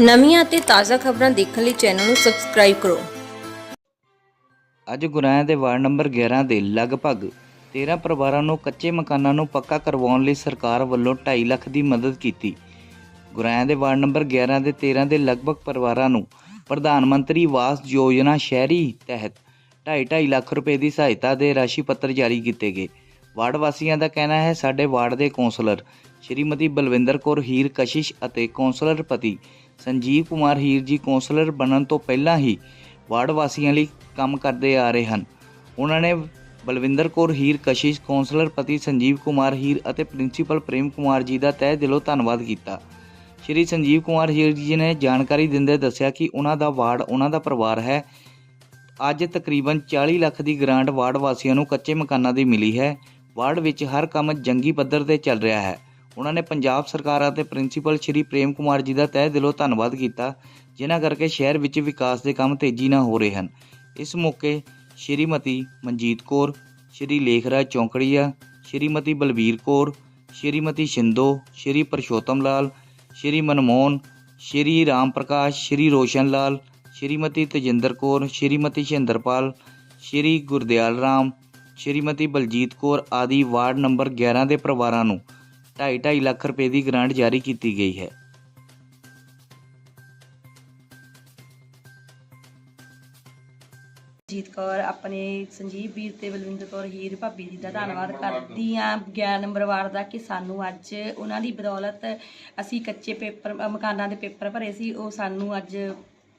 ਨਵੀਆਂ ਅਤੇ ਤਾਜ਼ਾ ਖਬਰਾਂ ਦੇਖਣ ਲਈ ਚੈਨਲ ਨੂੰ ਸਬਸਕ੍ਰਾਈਬ ਕਰੋ। ਅੱਜ ਗੁਰਾਇਆ ਦੇ ਵਾਰਡ ਨੰਬਰ 11 ਦੇ ਲਗਭਗ 13 ਪਰਿਵਾਰਾਂ ਨੂੰ ਕੱਚੇ ਮਕਾਨਾਂ ਨੂੰ ਪੱਕਾ ਕਰਵਾਉਣ ਲਈ ਸਰਕਾਰ ਵੱਲੋਂ 2.5 ਲੱਖ ਦੀ ਮਦਦ ਕੀਤੀ। ਗੁਰਾਇਆ ਦੇ ਵਾਰਡ ਨੰਬਰ 11 ਦੇ 13 ਦੇ ਲਗਭਗ ਪਰਿਵਾਰਾਂ ਨੂੰ ਪ੍ਰਧਾਨ ਮੰਤਰੀ ਆਵਾਸ ਯੋਜਨਾ ਸ਼ਹਿਰੀ ਤਹਿਤ 2.5 ਲੱਖ ਰੁਪਏ ਦੀ ਸਹਾਇਤਾ ਦੇ ਰਾਸ਼ੀ ਪੱਤਰ ਜਾਰੀ ਕੀਤੇ ਗਏ। ਵਾਰਡ ਵਾਸੀਆਂ ਦਾ ਕਹਿਣਾ ਹੈ, ਸਾਡੇ ਵਾਰਡ ਦੇ ਕੌਂਸਲਰ ਸ਼੍ਰੀਮਤੀ ਬਲਵਿੰਦਰ ਕੌਰ ਹੀਰ ਕਸ਼ਿਸ਼ ਅਤੇ ਕੌਂਸਲਰ ਪਤੀ ਸੰਜੀਵ ਕੁਮਾਰ ਹੀਰ ਜੀ ਕੌਂਸਲਰ ਬਣਨ ਤੋਂ ਪਹਿਲਾਂ ਹੀ ਵਾਰਡ ਵਾਸੀਆਂ ਲਈ ਕੰਮ ਕਰਦੇ ਆ ਰਹੇ ਹਨ। ਉਹਨਾਂ ਨੇ ਬਲਵਿੰਦਰ ਕੌਰ ਹੀਰ ਕਸ਼ਿਸ਼, ਕੌਂਸਲਰ ਪਤੀ ਸੰਜੀਵ ਕੁਮਾਰ ਹੀਰ ਅਤੇ ਪ੍ਰਿੰਸੀਪਲ ਪ੍ਰੇਮ ਕੁਮਾਰ ਜੀ ਦਾ ਤਹਿ ਦਿਲੋਂ ਧੰਨਵਾਦ ਕੀਤਾ। ਸ਼੍ਰੀ ਸੰਜੀਵ ਕੁਮਾਰ ਹੀਰ ਜੀ ਨੇ ਜਾਣਕਾਰੀ ਦਿੰਦੇ ਦੱਸਿਆ ਕਿ ਉਹਨਾਂ ਦਾ ਵਾਰਡ, ਉਹਨਾਂ ਦਾ ਪਰਿਵਾਰ ਹੈ। ਅੱਜ ਤਕਰੀਬਨ 40 ਲੱਖ ਦੀ ਗ੍ਰਾਂਟ ਵਾਰਡ ਵਾਸੀਆਂ ਨੂੰ ਕੱਚੇ ਮਕਾਨਾਂ ਦੀ ਮਿਲੀ ਹੈ। ਵਾਰਡ ਵਿੱਚ ਹਰ ਕੰਮ ਜੰਗੀ ਪੱਧਰ ਤੇ ਚੱਲ ਰਿਹਾ ਹੈ। ਉਹਨਾਂ ਨੇ ਪੰਜਾਬ ਸਰਕਾਰ ਅਤੇ ਪ੍ਰਿੰਸੀਪਲ ਸ਼੍ਰੀ ਪ੍ਰੇਮ ਕੁਮਾਰ ਜੀ ਦਾ ਤਹਿ ਦਿਲੋਂ ਧੰਨਵਾਦ ਕੀਤਾ, ਜਿਨ੍ਹਾਂ ਕਰਕੇ ਸ਼ਹਿਰ ਵਿੱਚ ਵਿਕਾਸ ਦੇ ਕੰਮ ਤੇਜ਼ੀ ਨਾਲ ਹੋ ਰਹੇ ਹਨ। ਇਸ ਮੌਕੇ ਸ਼੍ਰੀਮਤੀ ਮਨਜੀਤ ਕੌਰ, ਸ਼੍ਰੀ ਲੇਖਰਾਜ ਚੌਂਕੜੀਆ, ਸ਼੍ਰੀਮਤੀ ਬਲਬੀਰ ਕੌਰ, ਸ਼੍ਰੀਮਤੀ ਸ਼ਿੰਦੋ, ਸ਼੍ਰੀ ਪਰਸ਼ੋਤਮ ਲਾਲ, ਸ਼੍ਰੀ ਮਨਮੋਹਨ, ਸ਼੍ਰੀ ਰਾਮ ਪ੍ਰਕਾਸ਼, ਸ਼੍ਰੀ ਰੋਸ਼ਨ ਲਾਲ, ਸ਼੍ਰੀਮਤੀ ਤਜਿੰਦਰ ਕੌਰ, ਸ਼੍ਰੀਮਤੀ ਸ਼ਿੰਦਰਪਾਲ, ਸ਼੍ਰੀ ਗੁਰਦਿਆਲ ਰਾਮ, ਸ਼੍ਰੀਮਤੀ ਬਲਜੀਤ ਕੌਰ ਆਦਿ ਵਾਰਡ ਨੰਬਰ 11 ਦੇ ਪਰਿਵਾਰਾਂ ਨੂੰ 2.5 ਲੱਖ ਰੁਪਏ ਦੀ ਗ੍ਰਾਂਟ ਜਾਰੀ ਕੀਤੀ ਗਈ ਹੈ। ਜੀਤ ਕੌਰ ਆਪਣੇ ਸੰਜੀਵ ਵੀਰ ਤੇ ਬਲਵਿੰਦਰ ਕੌਰ ਹੀਰ ਭਾਬੀ ਜੀ ਦਾ ਧੰਨਵਾਦ ਕਰਦੀ ਆ 11 ਨੰਬਰ ਵਾਰ ਦਾ ਕਿ ਸਾਨੂੰ ਅੱਜ ਉਹਨਾਂ ਦੀ ਬਦੌਲਤ ਅਸੀਂ ਕੱਚੇ ਪੇਪਰ, ਮਕਾਨਾਂ ਦੇ ਪੇਪਰ ਭਰੇ ਸੀ, ਉਹ ਸਾਨੂੰ ਅੱਜ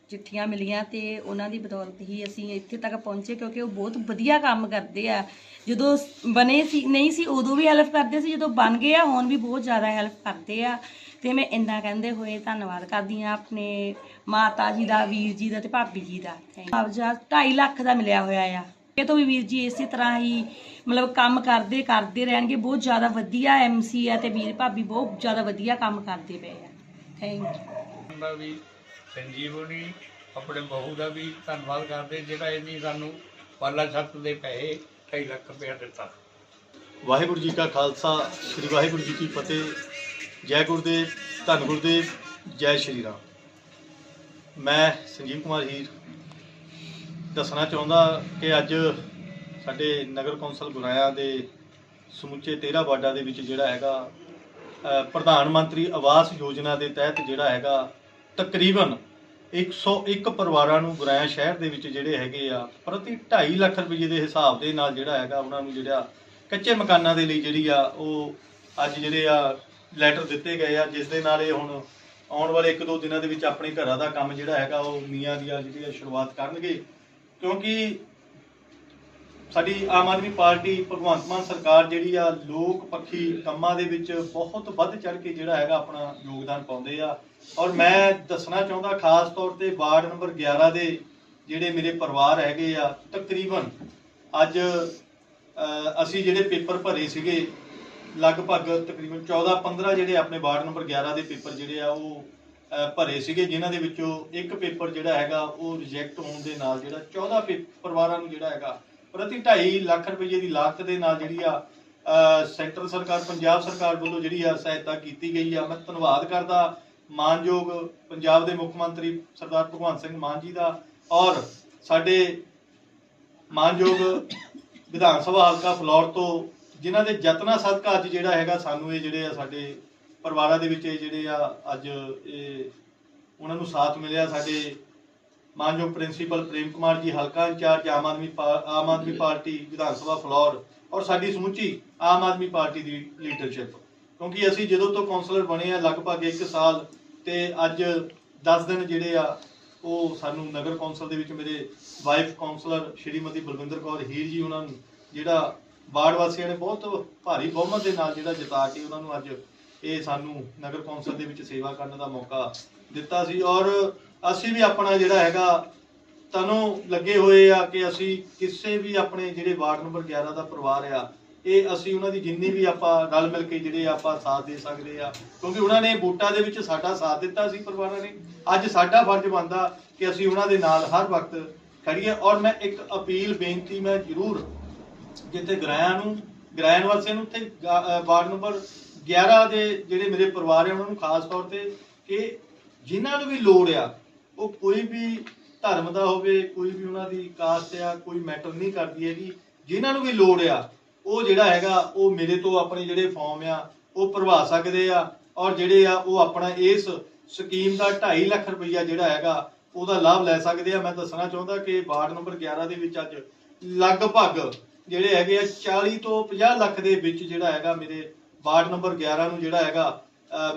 ਚਿੱਠੀਆਂ ਮਿਲੀਆਂ ਤੇ ਉਹਨਾਂ ਦੀ ਬਦੌਲਤ ਹੀ ਅਸੀਂ ਇੱਥੇ ਤੱਕ ਪਹੁੰਚੇ ਕਿਉਂਕਿ ਉਹ ਬਹੁਤ ਵਧੀਆ ਕੰਮ ਕਰਦੇ ਆ। ਜਦੋਂ ਬਣੇ ਸੀ, ਨਹੀਂ ਸੀ ਉਦੋਂ ਵੀ ਹੈਲਪ ਕਰਦੇ ਸੀ, ਜਦੋਂ ਬਣ ਗਏ ਆ, ਹੁਣ ਵੀ ਬਹੁਤ ਜ਼ਿਆਦਾ ਹੈਲਪ ਕਰਦੇ ਆ। ਤੇ ਮੈਂ ਇੰਨਾ ਕਹਿੰਦੇ ਹੋਏ ਧੰਨਵਾਦ ਕਰਦੀ ਆ ਆਪਣੇ ਮਾਤਾ ਜੀ ਦਾ, ਵੀਰ ਜੀ ਦਾ ਤੇ ਭਾਬੀ ਜੀ ਦਾ। ਮੁਆਵਜ਼ਾ 2.5 ਲੱਖ ਦਾ ਮਿਲਿਆ ਹੋਇਆ ਆ। ਇਹ ਤੋਂ ਵੀ ਵੀਰ ਜੀ ਇਸੇ ਤਰ੍ਹਾਂ ਹੀ ਮਤਲਬ ਕੰਮ ਕਰਦੇ ਕਰਦੇ ਰਹਿਣਗੇ। ਬਹੁਤ ਜ਼ਿਆਦਾ ਵਧੀਆ ਐਮਸੀ ਆ ਤੇ ਵੀਰ ਭਾਬੀ ਬਹੁਤ ਜ਼ਿਆਦਾ ਵਧੀਆ ਕੰਮ ਕਰਦੇ ਪਏ ਆ। ਥੈਂਕ ਯੂ ਸੰਜੀਵਨੀ ਆਪਣੇ ਬਹੂ ਦਾ ਵੀ ਧੰਨਵਾਦ ਕਰਦੇ ਜਿਹੜਾ ਇਹਨੇ ਸਾਨੂੰ ਪਾਲਾ ਛੱਤ ਦੇ ਪੈਸੇ 2.5 ਲੱਖ ਰੁਪਇਆ ਦਿੱਤਾ। ਵਾਹਿਗੁਰੂ ਜੀ ਕਾ ਖਾਲਸਾ, ਸ੍ਰੀ ਵਾਹਿਗੁਰੂ ਜੀ ਕੀ ਫਤਿਹ। ਜੈ ਗੁਰਦੇਵ, ਧੰਨ ਗੁਰਦੇਵ, ਜੈ ਸ਼੍ਰੀ ਰਾਮ। ਮੈਂ ਸੰਜੀਵ ਕੁਮਾਰ ਹੀਰ ਦੱਸਣਾ ਚਾਹੁੰਦਾ ਕਿ ਅੱਜ ਸਾਡੇ ਨਗਰ ਕੌਂਸਲ ਗੁਰਾਇਆ ਦੇ ਸਮੁੱਚੇ 13 ਵਾਰਡਾਂ ਦੇ ਵਿੱਚ ਜਿਹੜਾ ਹੈਗਾ ਪ੍ਰਧਾਨ ਮੰਤਰੀ ਆਵਾਸ ਯੋਜਨਾ ਦੇ ਤਹਿਤ ਜਿਹੜਾ ਹੈਗਾ ਤਕਰੀਬਨ 101 ਪਰਿਵਾਰਾਂ ਨੂੰ ਗੁਰਾਇਆ ਸ਼ਹਿਰ ਦੇ ਵਿੱਚ ਜਿਹੜੇ ਹੈਗੇ ਆ, ਪ੍ਰਤੀ 2.5 ਲੱਖ ਰੁਪਏ ਦੇ ਹਿਸਾਬ ਦੇ ਨਾਲ ਜਿਹੜਾ ਹੈਗਾ ਉਹਨਾਂ ਨੂੰ ਜਿਹੜਾ ਕੱਚੇ ਮਕਾਨਾਂ ਦੇ ਲਈ ਜਿਹੜੀ ਆ, ਉਹ ਅੱਜ ਜਿਹੜੇ ਆ ਲੈਟਰ ਦਿੱਤੇ ਗਏ ਆ, ਜਿਸ ਦੇ ਨਾਲ ਇਹ ਹੁਣ ਆਉਣ ਵਾਲੇ 1-2 ਦਿਨਾਂ ਦੇ ਵਿੱਚ ਆਪਣੇ ਘਰਾਂ ਦਾ ਕੰਮ ਜਿਹੜਾ ਹੈਗਾ, ਉਹ ਮੀਆਂ ਦੀਆਂ ਜਿਹੜੀ ਆ ਸ਼ੁਰੂਆਤ ਕਰਨਗੇ। ਕਿਉਂਕਿ ਸਾਡੀ ਆਮ ਆਦਮੀ ਪਾਰਟੀ ਭਗਵੰਤ ਮਾਨ ਸਰਕਾਰ ਜਿਹੜੀ ਆ, ਲੋਕ ਪੱਖੀ ਕੰਮਾਂ ਦੇ ਵਿੱਚ ਬਹੁਤ ਵੱਧ ਚੜ ਕੇ ਜਿਹੜਾ ਹੈਗਾ ਆਪਣਾ ਯੋਗਦਾਨ ਪਾਉਂਦੇ ਆ। ਔਰ ਮੈਂ ਦੱਸਣਾ ਚਾਹੁੰਦਾ, ਖਾਸ ਤੌਰ ਤੇ ਵਾਰਡ ਨੰਬਰ 11 ਦੇ ਜਿਹੜੇ ਮੇਰੇ ਪਰਿਵਾਰ ਹੈਗੇ ਆ, ਤਕਰੀਬਨ ਅੱਜ ਅਸੀਂ ਜਿਹੜੇ ਪੇਪਰ ਭਰੇ ਸੀਗੇ, ਲਗਭਗ ਤਕਰੀਬਨ 14 15 ਜਿਹੜੇ ਆਪਣੇ ਵਾਰਡ ਨੰਬਰ 11 ਦੇ ਪੇਪਰ ਜਿਹੜੇ ਆ, ਉਹ ਭਰੇ ਸੀਗੇ, ਜਿਨ੍ਹਾਂ ਦੇ ਵਿੱਚੋਂ ਇੱਕ ਪੇਪਰ ਜਿਹੜਾ ਹੈਗਾ, ਉਹ ਰਿਜੈਕਟ ਹੋਣ ਦੇ ਨਾਲ ਜਿਹੜਾ 14 ਪੇ- ਪਰਿਵਾਰਾਂ ਨੂੰ ਜਿਹੜਾ ਹੈਗਾ ਪ੍ਰਤੀ 2.5 ਲੱਖ ਰੁਪਏ ਦੀ ਲਾਗਤ ਦੇ ਨਾਲ ਜਿਹੜੀ ਆ ਸੈਂਟਰ ਸਰਕਾਰ, ਪੰਜਾਬ ਸਰਕਾਰ ਵੱਲੋਂ ਜਿਹੜੀ ਆ ਸਹਾਇਤਾ ਕੀਤੀ ਗਈ ਆ। ਮੈਂ ਧੰਨਵਾਦ ਕਰਦਾ ਮਾਨਯੋਗ ਪੰਜਾਬ ਦੇ ਮੁੱਖ ਮੰਤਰੀ ਸਰਦਾਰ ਭਗਵੰਤ ਸਿੰਘ ਮਾਨ ਜੀ ਦਾ ਔਰ ਸਾਡੇ ਮਾਨਯੋਗ ਵਿਧਾਨ ਸਭਾ ਹਲਕਾ ਫਲੌਰ ਤੋਂ ਜਿਨ੍ਹਾਂ ਦੇ ਯਤਨਾਂ ਸਦਕਾ ਅੱਜ ਜਿਹੜਾ ਹੈਗਾ ਸਾਨੂੰ ਇਹ ਜਿਹੜੇ ਆ ਸਾਡੇ ਪਰਿਵਾਰਾਂ ਦੇ ਵਿੱਚ ਇਹ ਜਿਹੜੇ ਆ ਅੱਜ ਇਹ ਉਹਨਾਂ ਨੂੰ ਸਾਥ ਮਿਲਿਆ ਸਾਡੇ ਮਾਨਯੋਗ ਪ੍ਰਿੰਸੀਪਲ ਪ੍ਰੇਮ ਕੁਮਾਰ ਜੀ ਹਲਕਾ incharge Aam Aadmi Aam Aadmi party Vidhan Sabha flour ਔਰ ਸਾਡੀ ਸਮੁੱਚੀ ਆਮ ਆਦਮੀ ਪਾਰਟੀ ਦੀ ਲੀਡਰਸ਼ਿਪ। ਕਿਉਂਕਿ ਅਸੀਂ ਜਦੋਂ ਤੋਂ ਕਾਉਂਸਲਰ ਬਣੇ ਆ ਲਗਭਗ 1 ਸਾਲ ਤੇ ਅੱਜ 10 ਦਿਨ ਜਿਹੜੇ ਆ ਉਹ ਸਾਨੂੰ ਨਗਰ ਕੌਂਸਲ ਦੇ ਵਿੱਚ ਮੇਰੇ ਵਾਈਫ ਕਾਉਂਸਲਰ ਸ਼੍ਰੀਮਤੀ ਬਲਵਿੰਦਰ ਕੌਰ ਹੀਰ ਜੀ ਉਹਨਾਂ ਨੂੰ ਜਿਹੜਾ ਵਾਰਡ ਵਾਸੀਆਂ ਨੇ ਬਹੁਤ ਭਾਰੀ ਬਹੁਮਤ ਦੇ ਨਾਲ ਜਿਹੜਾ ਜਿਤਾ ਕੇ ਉਹਨਾਂ ਨੂੰ ਅੱਜ ਇਹ ਸਾਨੂੰ ਨਗਰ ਕੌਂਸਲ ਦੇ ਵਿੱਚ ਸੇਵਾ ਕਰਨ ਦਾ ਮੌਕਾ ਦਿੱਤਾ ਸੀ ਔਰ ਅਸੀਂ ਵੀ ਆਪਣਾ ਜਿਹੜਾ ਹੈਗਾ ਤਨੋਂ ਲੱਗੇ ਹੋਏ ਆ ਕਿ ਅਸੀਂ ਕਿਸੇ ਵੀ ਆਪਣੇ ਜਿਹੜੇ ਵਾਰਡ ਨੰਬਰ 11 ਦਾ ਪਰਿਵਾਰ ਆ, ਇਹ ਅਸੀਂ ਉਹਨਾਂ ਦੀ ਜਿੰਨੀ ਵੀ ਆਪਾਂ ਰਲ ਮਿਲ ਕੇ ਜਿਹੜੇ ਆਪਾਂ ਸਾਥ ਦੇ ਸਕਦੇ ਆ, ਕਿਉਂਕਿ ਉਹਨਾਂ ਨੇ ਵੋਟਾਂ ਦੇ ਵਿੱਚ ਸਾਡਾ ਸਾਥ ਦਿੱਤਾ ਸੀ ਪਰਿਵਾਰਾਂ ਨੇ। ਅੱਜ ਸਾਡਾ ਫਰਜ਼ ਬਣਦਾ ਕਿ ਅਸੀਂ ਉਹਨਾਂ ਦੇ ਨਾਲ ਹਰ ਵਕਤ ਖੜੀਏ ਔਰ ਮੈਂ ਇੱਕ ਅਪੀਲ, ਬੇਨਤੀ ਮੈਂ ਜ਼ਰੂਰ ਜਿੱਥੇ ਗ੍ਰਾਇਆ ਨੂੰ ਗ੍ਰਾਇਨ ਵਾਸੀਆਂ ਨੂੰ, ਉੱਥੇ ਵਾਰਡ ਨੰਬਰ 11 ਦੇ ਜਿਹੜੇ ਮੇਰੇ ਪਰਿਵਾਰ ਆ, ਉਹਨਾਂ ਨੂੰ ਖਾਸ ਤੌਰ ਤੇ ਕਿ ਜਿਨ੍ਹਾਂ ਨੂੰ ਵੀ ਲੋੜ ਆ ਉਹ ਕੋਈ ਵੀ ਧਰਮ ਦਾ ਹੋਵੇ, ਕੋਈ ਵੀ ਉਹਨਾਂ ਦੀ ਕਾਸਟ ਆ, ਕੋਈ ਮੈਟਰ ਨਹੀਂ ਕਰਦੀ ਹੈਗੀ। ਜਿਨ੍ਹਾਂ ਨੂੰ ਵੀ ਲੋੜ ਆ, ਉਹ ਜਿਹੜਾ ਹੈਗਾ, ਉਹ ਮੇਰੇ ਤੋਂ ਆਪਣੇ ਜਿਹੜੇ ਫਾਰਮ ਆ, ਉਹ ਭਰਵਾ ਸਕਦੇ ਆ ਔਰ ਜਿਹੜੇ ਆ, ਉਹ ਆਪਣਾ ਇਸ ਸਕੀਮ ਦਾ 2.5 ਲੱਖ ਰੁਪਈਆ ਜਿਹੜਾ ਹੈਗਾ, ਉਹਦਾ ਲਾਭ ਲੈ ਸਕਦੇ ਆ। ਮੈਂ ਦੱਸਣਾ ਚਾਹੁੰਦਾ ਕਿ ਵਾਰਡ ਨੰਬਰ 11 ਦੇ ਵਿੱਚ ਅੱਜ ਲਗਭਗ ਜਿਹੜੇ ਹੈਗੇ ਆ 40 ਤੋਂ 50 ਲੱਖ ਦੇ ਵਿੱਚ ਜਿਹੜਾ ਹੈਗਾ ਮੇਰੇ ਵਾਰਡ ਨੰਬਰ 11 ਨੂੰ ਜਿਹੜਾ ਹੈਗਾ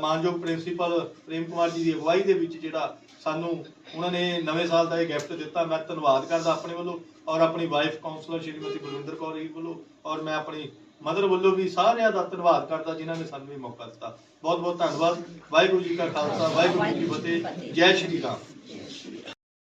ਮਾਨਯੋਗ ਪ੍ਰਿੰਸੀਪਲ ਪ੍ਰੇਮ ਕੁਮਾਰ ਜੀ ਦੀ ਅਗਵਾਈ ਦੇ ਵਿੱਚ ਜਿਹੜਾ ਸਾਨੂੰ ਉਹਨਾਂ ਨੇ ਨਵੇਂ ਸਾਲ ਦਾ ਇਹ ਗਿਫਟ ਦਿੱਤਾ, ਮੈਂ ਧੰਨਵਾਦ ਕਰਦਾ ਆਪਣੇ ਵੱਲੋਂ ਔਰ ਆਪਣੀ ਵਾਈਫ ਕਾਉਂਸਲਰ ਸ਼੍ਰੀਮਤੀ ਬਲਵਿੰਦਰ ਕੌਰ ਜੀ ਵੱਲੋਂ ਔਰ ਮੈਂ ਆਪਣੀ ਮਦਰ ਵੱਲੋਂ ਵੀ ਸਾਰਿਆਂ ਦਾ ਧੰਨਵਾਦ ਕਰਦਾ ਜਿਨ੍ਹਾਂ ਨੇ ਸਾਨੂੰ ਇਹ ਮੌਕਾ ਦਿੱਤਾ। ਬਹੁਤ ਬਹੁਤ ਧੰਨਵਾਦ। ਵਾਹਿਗੁਰੂ ਜੀ ਕਾ ਖਾਲਸਾ, ਵਾਹਿਗੁਰੂ ਜੀ ਕੀ ਫਤਿਹ। ਜੈ ਸ਼੍ਰੀ ਰਾਮ।